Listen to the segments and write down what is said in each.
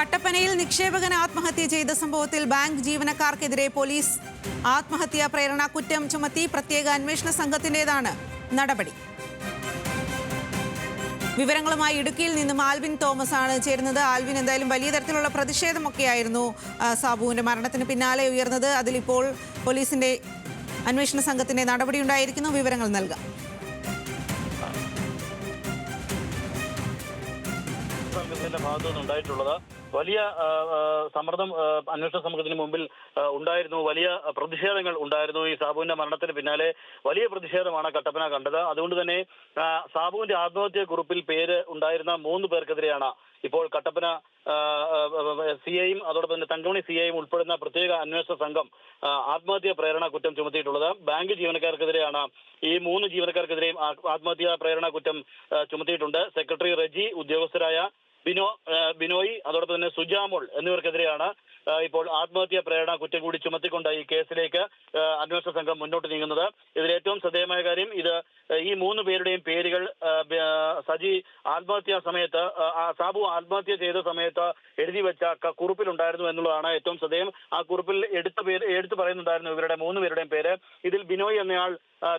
കട്ടപ്പനയിൽ നിക്ഷേപകൻ ആത്മഹത്യ ചെയ്ത സംഭവത്തിൽ ബാങ്ക് ജീവനക്കാർക്കെതിരെ പോലീസ് ആത്മഹത്യാ പ്രേരണ കുറ്റം ചുമത്തി പ്രത്യേക അന്വേഷണ സംഘത്തിന്റേതാണ് നടപടി. വിവരങ്ങളുമായി ഇടുക്കിയിൽ നിന്നും ആൽവിൻ തോമസ് ആണ് ചേരുന്നത്. ആൽവിൻ എന്തായാലും വലിയ തരത്തിലുള്ള പ്രതിഷേധമൊക്കെയായിരുന്നു സാബുവിന്റെ മരണത്തിന് പിന്നാലെ ഉയർന്നത്. അതിലിപ്പോൾ പോലീസിന്റെ അന്വേഷണ സംഘത്തിന്റെ നടപടി ഉണ്ടായിരിക്കുന്നു വിവരങ്ങൾ നൽകാം. സംഘത്തിന്റെ ഭാഗത്തു നിന്നുണ്ടായിട്ടുള്ളത് വലിയ സമ്മർദ്ദം അന്വേഷണ സംഘത്തിന് മുമ്പിൽ ഉണ്ടായിരുന്നു. വലിയ പ്രതിഷേധങ്ങൾ ഉണ്ടായിരുന്നു ഈ സാബുവിന്റെ മരണത്തിന് പിന്നാലെ. വലിയ പ്രതിഷേധമാണ് കട്ടപ്പന കണ്ടത്. അതുകൊണ്ട് തന്നെ സാബുവിന്റെ ആത്മഹത്യാ കുറിപ്പിൽ പേര് ഉണ്ടായിരുന്ന മൂന്ന് പേർക്കെതിരെയാണ് ഇപ്പോൾ കട്ടപ്പന സി ഐയും അതോടൊപ്പം തന്നെ തങ്കമണി സി ഐയും ഉൾപ്പെടുന്ന പ്രത്യേക അന്വേഷണ സംഘം ആത്മഹത്യാ പ്രേരണ കുറ്റം ചുമത്തിയിട്ടുള്ളത്. ബാങ്ക് ജീവനക്കാർക്കെതിരെയാണ് ഈ മൂന്ന് ജീവനക്കാർക്കെതിരെയും ആത്മഹത്യാ പ്രേരണ കുറ്റം ചുമത്തിയിട്ടുണ്ട്. സെക്രട്ടറി റെജി ഉദ്യോഗസ്ഥരായ ബിനോ ബിനോയ് അതോടൊപ്പം തന്നെ സുജാമോൾ എന്നിവർക്കെതിരെയാണ് ഇപ്പോൾ ആത്മഹത്യാ പ്രേരണ കുറ്റം കൂടി ചുമത്തിക്കൊണ്ട് ഈ കേസിലേക്ക് അന്വേഷണ സംഘം മുന്നോട്ട് നീങ്ങുന്നത്. ഇതിൽ ഏറ്റവും ശ്രദ്ധേയമായ കാര്യം ഇത് ഈ മൂന്ന് പേരുടെയും പേരുകൾ സജി ആത്മഹത്യാ സമയത്ത് സാബു ആത്മഹത്യ ചെയ്ത സമയത്ത് എഴുതി വെച്ച കുറിപ്പിലുണ്ടായിരുന്നു എന്നുള്ളതാണ് ഏറ്റവും ശ്രദ്ധേയം. ആ കുറിപ്പിൽ എടുത്ത പേര് എടുത്തു പറയുന്നുണ്ടായിരുന്നു ഇവരുടെ മൂന്ന് പേരുടെയും പേര്. ഇതിൽ ബിനോയ് എന്നയാൾ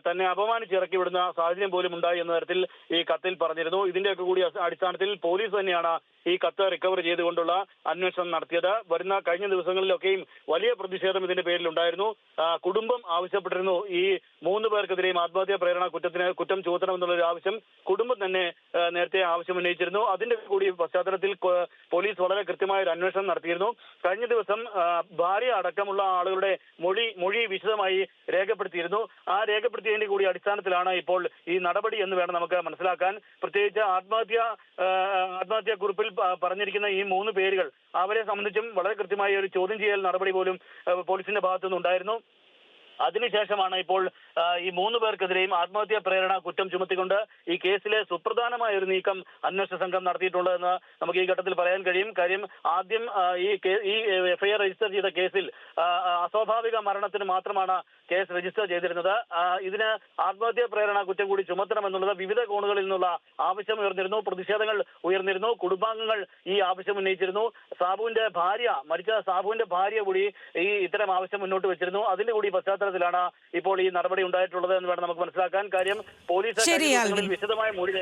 തന്നെ അപമാനിച്ച് ഇറക്കി വിടുന്ന സാഹചര്യം പോലും ഉണ്ടായി എന്ന തരത്തിൽ ഈ കത്തിൽ പറഞ്ഞിരുന്നു. ഇതിന്റെയൊക്കെ കൂടി അടിസ്ഥാനത്തിൽ പോലീസ് തന്നെയാണ് ഈ കത്ത് റിക്കവർ ചെയ്തുകൊണ്ടുള്ള അന്വേഷണം നടത്തിയത്. വരുന്ന കഴിഞ്ഞ ദിവസങ്ങളിലൊക്കെയും വലിയ പ്രതിഷേധം ഇതിന്റെ പേരിൽ ഉണ്ടായിരുന്നു കുടുംബം ആവശ്യപ്പെട്ടിരുന്നു ഈ മൂന്ന് പേർക്കെതിരെയും ആത്മഹത്യാ പ്രേരണ കുറ്റത്തിന് കുറ്റം ചുമത്തണമെന്നുള്ള ഒരു ആവശ്യം കുടുംബം തന്നെ നേരത്തെ ആവശ്യം ഉന്നയിച്ചിരുന്നു. അതിന്റെ കൂടി പശ്ചാത്തലത്തിൽ പോലീസ് വളരെ കൃത്യമായ ഒരു അന്വേഷണം നടത്തിയിരുന്നു. കഴിഞ്ഞ ദിവസം ഭാര്യ അടക്കമുള്ള ആളുകളുടെ മൊഴി മൊഴി വിശദമായി രേഖപ്പെടുത്തിയിരുന്നു. ആ രേഖപ്പെടുത്തിയതിന്റെ കൂടി അടിസ്ഥാനത്തിലാണ് ഇപ്പോൾ ഈ നടപടി എന്ന് വേണം നമുക്ക് മനസ്സിലാക്കാൻ. പ്രത്യേകിച്ച് ആത്മഹത്യ ആത്മഹത്യാ കുറിപ്പിൽ പറഞ്ഞിരിക്കുന്ന ഈ മൂന്ന് പേരുകൾ അവരെ സംബന്ധിച്ചും വളരെ കൃത്യമായ ഒരു ചോദ്യം ചെയ്യൽ നടപടി പോലും പോലീസിന്റെ ഭാഗത്തുനിന്നുണ്ടായിരുന്നു. അതിനുശേഷമാണ് ഇപ്പോൾ ഈ മൂന്ന് പേർക്കെതിരെയും ആത്മഹത്യാ പ്രേരണ കുറ്റം ചുമത്തിക്കൊണ്ട് ഈ കേസിലെ സുപ്രധാനമായ ഒരു നീക്കം അന്വേഷണ സംഘം നടത്തിയിട്ടുള്ളതെന്ന് നമുക്ക് ഈ ഘട്ടത്തിൽ പറയാൻ കഴിയും. കാര്യം ആദ്യം ഈ ഈ എഫ്ഐആർ രജിസ്റ്റർ ചെയ്ത കേസിൽ അസ്വാഭാവിക മരണത്തിന് മാത്രമാണ് കേസ് രജിസ്റ്റർ ചെയ്തിരുന്നത്. ഇതിന് ആത്മഹത്യാ പ്രേരണ കുറ്റം കൂടി ചുമത്തണമെന്നുള്ളത് വിവിധ കോണുകളിൽ നിന്നുള്ള ആവശ്യം ഉയർന്നിരുന്നു പ്രതിഷേധങ്ങൾ ഉയർന്നിരുന്നു കുടുംബാംഗങ്ങൾ ഈ ആവശ്യം ഉന്നയിച്ചിരുന്നു. സാബുവിന്റെ ഭാര്യ മരിച്ച സാബുവിന്റെ ഭാര്യ കൂടി ഈ ഇത്തരം ആവശ്യം മുന്നോട്ട് വെച്ചിരുന്നു. അതിന്റെ കൂടി പശ്ചാത്തലത്തിലാണ് ഇപ്പോൾ ഈ നടപടി ഉണ്ടായിട്ടുള്ളത് എന്ന് വേണം നമുക്ക് മനസ്സിലാക്കാൻ കാര്യം പോലീസ്. വിശദമായ മൊഴി